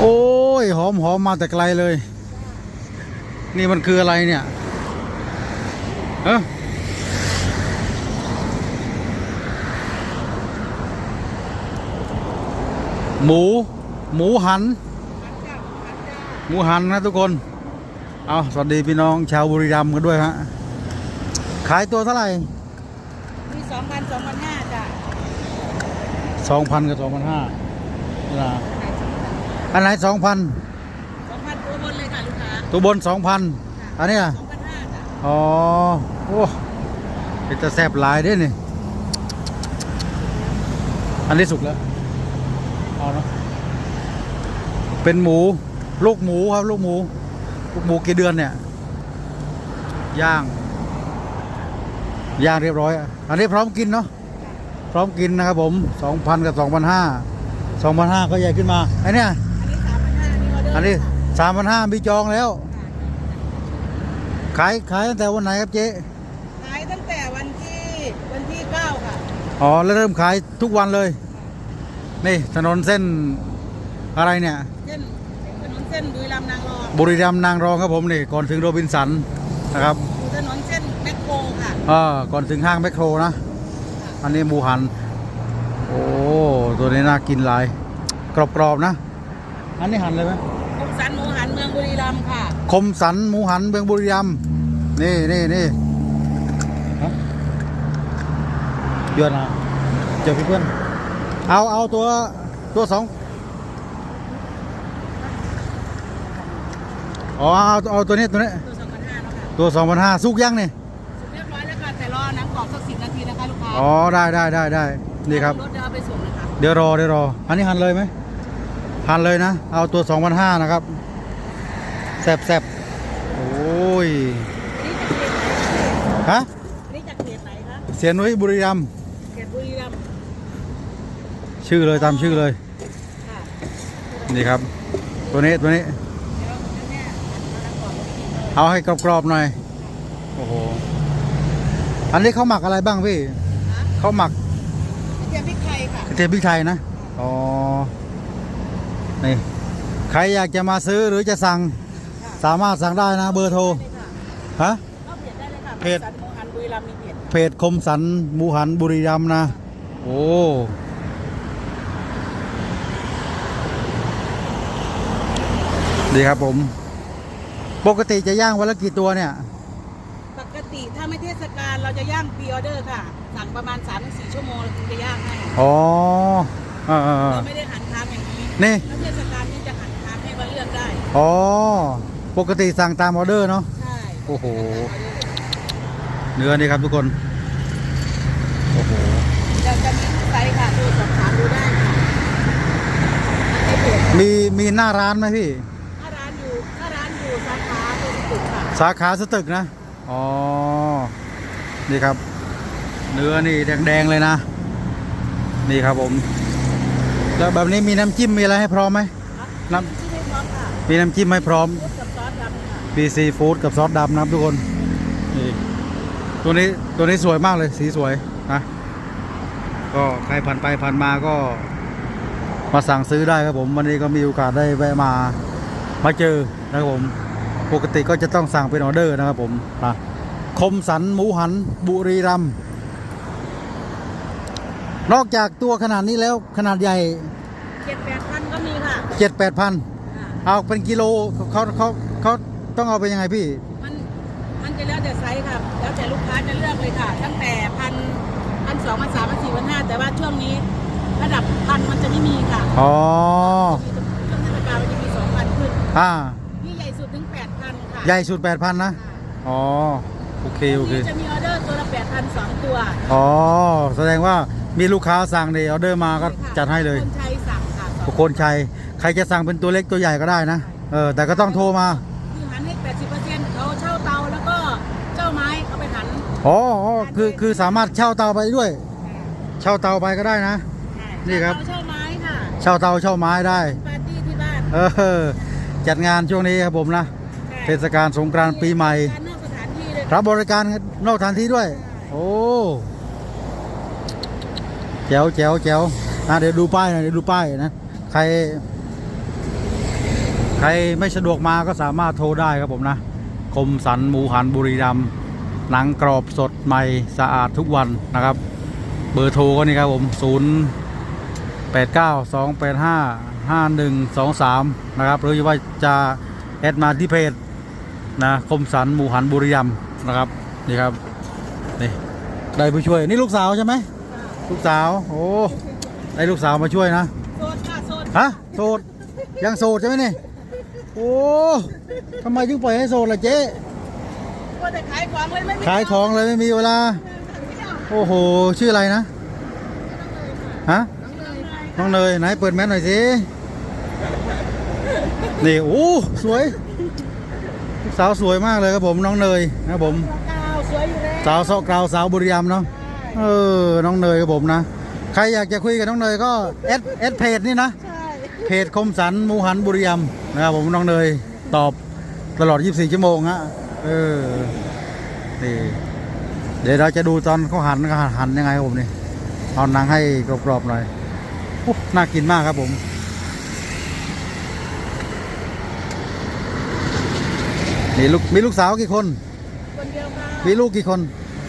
โอ้ย หอมหอมมาแต่ไกลเลย นี่มันคืออะไรเนี่ยเอะหมู หมูหัน หมูหันนะทุกคน เอาสวัสดีพี่น้องชาวบุรีรัมย์กันด้วยฮะ ขายตัวเท่าไหร่ มีสองพันสองพันห้าจ้ะสองพันกับสองพันห้านะ อันไหนสองพันสองพันตัวบนเลยค่ะลูกค้าตัวบนสองพันอันเนี้ยสองพันห้าจ้ะอ๋อโอ้เป็นจะแซบหลายเด้นี่อันนี้สุกแล้วเอาเนาะเป็นหมูลูกหมูครับลูกหมูลูกหมูกี่เดือนเนี่ยย่างย่างเรียบร้อย อันนี้พร้อมกินเนาะพร้อมกินนะครับผมสองพันกับสองพันห้าสองพันห้าก็ใหญ่ขึ้นมาไอ้เนี่ย อันนี้สามพันห้านี่ออเดอร์ค่ะอันนี้สามพันห้ามีจองแล้ว ขายขายตั้งแต่วันไหนครับเจ๊ขายตั้งแต่วันที่วันที่เก้าค่ะ อ๋อแล้วเริ่มขายทุกวันเลย นี่ถนนเส้นอะไรเนี่ยเส้นถนนเส้นบุรีรัมย์นางรองบุรีรัมย์นางรองครับผมนี่ก่อนถึงโรบินสันนะครับอยู่ถนนเส้นแมคโครค่ะอ่าก่อนถึงห้างแมคโครนะ อันนี้หมูหัน โอ้ ตัวนี้น่ากินหลาย กรอบๆนะ อันนี้หันเลยไหมคม สันหมูหันเมืองบุรีรัมย์ค่ะ คมสันหมูหันเบืองบุรีรัมย์นี่นี่นี่ฮะเดือนอะเจอพี่เพื่อนเอาเอาตัวตัวสองอ๋อเอาเอาตัวนี้ตัวนี้ตัวสองพันห้าแล้วค่ะตัวสองพันห้าสุกยังนี่สุดเรียบร้อยแล้วค่ะแต่รอหนังกรอบสักสิบนาทีนะคะลูกค้าอ๋อได้ได้ได้ได้นี่ครับรถจะเอาไปส่งนะคะเดี๋ยวรอเดี๋ยวรออันนี้หันเลยไหม หันเลยนะ เอาตัวสองพันห้านะครับ แซบแซบโอ้ย ฮะอันนี้จากเขตไหนคะเสียนุ้ยบุรีรัมย์เขตบุรีรัมย์ชื่อเลยตามชื่อเลย ค่ะนี่ครับ ตัวนี้ตัวนี้ เดี๋ยวแม่เอาหนังกรอบไปกินเลยเอาให้กรอบๆหน่อย โอ้โห อันนี้เขาหมักอะไรบ้างพี่ นะเขาหมักกระเทียมพริกไทยค่ะกระเทียมพริกไทยนะ อ๋อ นี่ใครอยากจะมาซื้อหรือจะสั่งสามารถสั่งได้นะเบอร์โทรฮะเข้าเพจได้เลยค่ะเพจสันโมหันบุรีรัมย์มีเพจเพจคมสันหมูหันบุรีรัมย์นะ โอ้ดีครับผม ปกติจะย่างวันละกี่ตัวเนี่ย ปกติถ้าไม่เทศกาลเราจะย่างพรีออเดอร์ค่ะ สั่งประมาณ3าถึงสชั่วโมงเราถึงจะย่างให้อ๋อเออเออเออเราไม่ได้หันค้างอย่าง นี้นี่ถ้าเทศกาลนี่จะหันค้างให้มาเลือกได้ อ๋อ ปกติสั่งตามออเดอร์เนาะ ใช่โอ้โห เนื้อนี่ครับทุกคน โอ้โห เราจะมีทุกไซส์ค่ะดูสอบถามดูได้ค่ะในเพจมีมีหน้าร้านไหมพี่ ถ้าร้านอยู่ถ้าร้านอยู่สาขาตรงตึกค่ะสาขาสตึกนะ อ๋อ นี่ครับ เนื้อนี่แดงๆเลยนะ นี่ครับผม แล้วแบบนี้มีน้ำจิ้มมีอะไรให้พร้อมไหมน้ที่ไม่พร้อมค่ะมีน้ำจิ้มให้พร้อมรสกับซอสดำค่ะมีซีฟู้ดกับซอสดำนะครับทุกคนนี่ตัวนี้ตัวนี้สวยมากเลยสีสวยนะก็ใครผ่านไปผ่านมาก็มาสั่งซื้อได้ครับผมวันนี้ก็มีโอกาสได้แวะมามาเจอนะครับผมปกติก็จะต้องสั่งเป็นออเดอร์นะครับผมนะคมสันหมูหันบุรีรัมย์ นอกจากตัวขนาดนี้แล้วขนาดใหญ่เจ็ดแปดพันก็มีค่ะเจ็ดแปดพันค่ะเอาเป็นกิโลเขาเขาเขาต้องเอาไปยังไงพี่ มันมันจะแล้วแต่ไซส์ค่ะแล้วแต่ลูกค้าจะเลือกเลยค่ะ ตั้งแต่พันพันสองพันสามพันสี่พันห้าแต่ว่าช่วงนี้ ระดับพันมันจะไม่มีค่ะอ๋อช่วงเทศกาลมันจะมีสองพันขึ้นอ่านี่ใหญ่สุดถึงแปดพันค่ะ ใหญ่สุดแปดพันนะค่ะอ๋อ โอเคโอเคนี่จะมีออเดอร์ตัวละแปดพันสองตัวอ๋อ แสดงว่ามีลูกค้าสั่งเดออเดอร์มาก็ค่ะจัดให้เลยคนไทยสั่งค่ะสองทุกคนชัยใครจะสั่งเป็นตัวเล็กตัวใหญ่ก็ได้นะ เออ แต่ก็ต้องโทรมา คือหันให้แปดสิบเปอร์เซ็นต์เขาเช่าเตาแล้วก็เจ้าไม้เขาไปหันอ๋ออ๋อคือคือสามารถเช่าเตาไปด้วย เช่าเตาไปก็ได้นะ นี่ครับเช่าไม้ค่ะเช่าเตาเช่าไม้ได้ ปาร์ตี้ที่บ้านเออ จัดงานช่วงนี้ครับผมนะ เทศกาลสงกรานต์ปีใหม่ การ รับบริการนอกสถานที่ด้วย โอ้แจ๋วแจ๋วแจ๋วอะเดี๋ยวดูป้ายหน่อยเดี๋ยวดูป้ายนะ ใครใใครไม่สะดวกมาก็สามารถโทรได้ครับผมนะ คมสันหมูหันบุรีรัมย์หนังกรอบสดใหม่สะอาดทุกวันนะครับ เบอร์โทรก็นี่ครับผม 0 8 9 2 8 5 5 1 2 3 นะครับ หรือว่าจะแอดมาที่เพจนะ คมสันหมูหันบุรีรัมย์ นะครับนี่ครับนี่ได้ผู้ช่วยนี่ลูกสาวใช่ไหมลูกสาวโอ้ได้ลูกสาวมาช่วยนะโซนค่ะโซนฮะโสดยังโสดใช่ไหมนี่โอ้ทำไมถึงปล่อยให้โสดล่ะเจ๊ก็แต่ขายของเลยไม่มีขายของเลยไม่มีเวลา โอ้โห ชื่ออะไรนะฮะน้องเนยไหนเปิดแมสหน่อยสินี่โอ้สวยลูก สาวสวยมากเลยครับผมน้องเนยนะครับผมกาวสวยอยู่แล้วสาวเสาะกราวสาวบุรีรัมย์เนาะเออน้องเนยครับผมนะ ใครอยากจะคุยกับน้องเนยก็เอสเอสเพจนี่นะใช่เพจคมสันหมูหันบุรีรัมย์นะครับผมน้องเนยตอบตลอด 24 ชั่วโมงฮะเออนี่เดี๋ยวเราจะดูตอนเขาหันเขาหันยังไงครับผมนี่เอาหนังให้กรอบๆหน่อยอุ๊ยน่ากินมากครับผม นี่ลูกมีลูกสาวกี่คน คนเดียวค่ะมีลูกกี่คน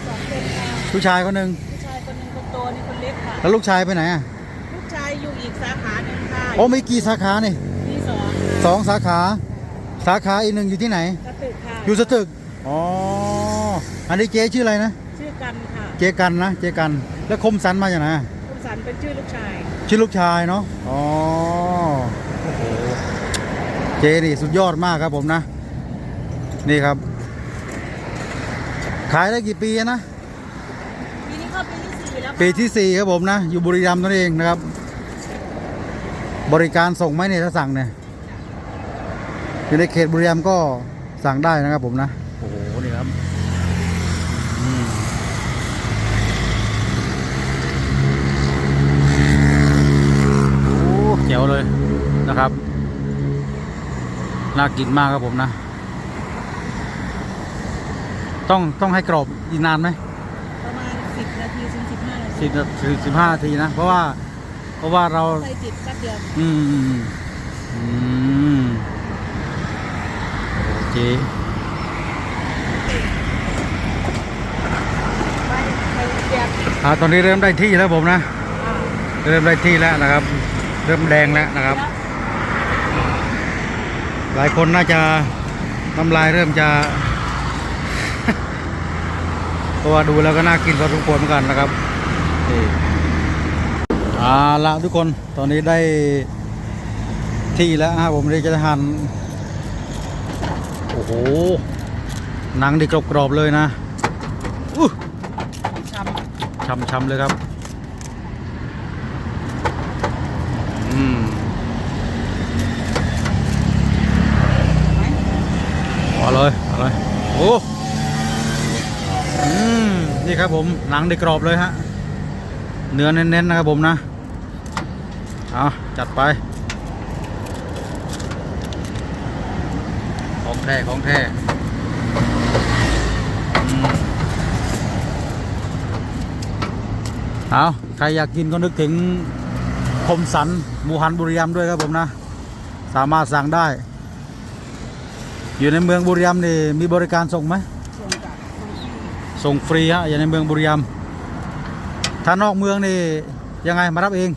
สองคนค่ะผู้ชายคนหนึ่งผู้ชายคนหนึงคนโตนี่คนเล็กค่ะ แล้วลูกชายไปไหนอะลูกชายอยู่อีกสาขาหนึ่งค่ะโอ้มีกี่สาขานี่มีสองสองสาขา สาขาอีกหนึ่งอยู่ที่ไหน กระตึกค่ะอยู่สตึกอ๋ออันนี้เจ๊ชื่ออะไรนะชื่อกันค่ะเจกันนะเจกันแล้วคมสันมาจากไหนอะคุณสันเป็นชื่อลูกชาย ชื่อลูกชายเนาะอ๋อโอ้โหเจนี่สุดยอดมากครับผมนะ นี่ครับ ขายได้กี่ปีนะ ปีนี้เข้าปีที่สี่แล้วค่ะปีที่สี่ครับผมนะ อยู่บุรีรัมย์นั่นเองนะครับ บริการส่งไหมเนี่ยถ้าสั่งเนี่ยอยู่ในเขตบุรีรัมย์ก็สั่งได้นะครับผมนะ โอ้โห นี่ครับอืมโอ้เจ๋วเลยนะครับ น่ากินมากครับผมนะ ต้องต้องให้กรอบอีกนานไหมประมาณสิบนาทีถึงสิบห้านาทีสิบถึงสิบห้านาทีนะ เพราะว่าเพราะว่าเรา ใส่จิตสักเดียวอืมอืมอืมโอเคไปไปเดียวอ่าตอนนี้เริ่มได้ที่แล้วผมนะ อ่าเริ่มได้ที่แล้วนะครับ เริ่มแดงแล้วนะครับ หลายคนน่าจะน้ำลายเริ่มจะเพ ราะว่าดูแล้วก็น่ากินพอสมควรเหมือนกันนะครับนี่เอาละทุกคนตอนนี้ได้ที่แล้วนะครับผมเลยจะหั่นโอ้โหหนังดีกรอบๆเลยนะอู้ช้ำช้ำๆเลยครับ อืม ไหม เอาเลยเอาเลยโอ้อืมนี่ ครับผมหนังได้กรอบเลยฮะเนื้อเน้นๆนะครับผมนะเอาจัดไป ของแท้ของแท้อืมเอาใครอยากกินก็นึกถึงคมสันมูหันบุรีรัมด้วยครับผมนะ สามารถสั่งได้ อยู่ในเมืองบุรีรัมย์นี่มีบริการส่งไหม ส่งฟรีฮะอยู่ในเมืองบุรีรัมย์ถ้านอกเมืองนี่ยังไงมารับเอง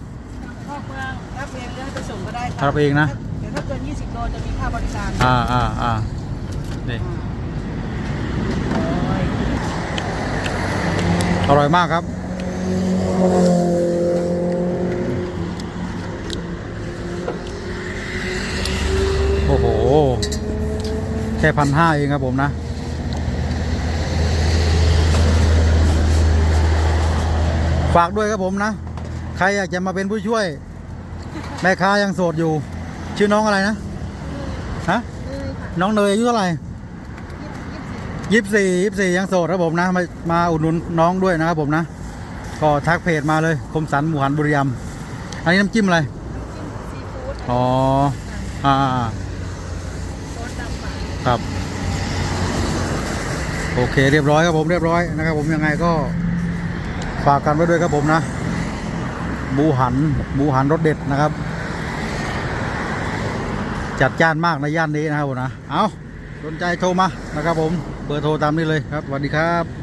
นอกเมืองรับเองหรือให้ไปส่งก็ได้ค่ะรับเองนะ เดี๋ยวถ้าเกิน 20 โลจะมีค่าบริการอ่าอ่าอ่านี่โอ้ยอร่อยมากครับ โอ้โห แค่พันห้าเองครับผมนะ ฝากด้วยครับผมนะ ใครอยากจะมาเป็นผู้ช่วย แม่ค้ายังโสดอยู่ ชื่อน้องอะไรนะฮะน้องเนยอายุเท่าไหร่ยี่สิบสี่ยี่สิบสี่ยังโสดครับผมนะ มามาอุดหนุนน้องด้วยนะครับผมนะ ก็ทักเพจมาเลย คมสันหมูหันบุรีรัมย์อันนี้น้ำจิ้มอะไรซีฟู้ดอ๋ออ่าอ่าอ่าซอสดำหวานครับ โอเคเรียบร้อยครับผมเรียบร้อยนะครับผมยังไงก็ ฝากกันไว้ด้วยครับผมนะบูหันบูหันรถเด็ดนะครับ จัดจ้านมากในย่านนี้นะครับผมนะเอาสนใจโทรมานะครับผมเบอร์โทรตามนี้เลยครับสวัสดีครับ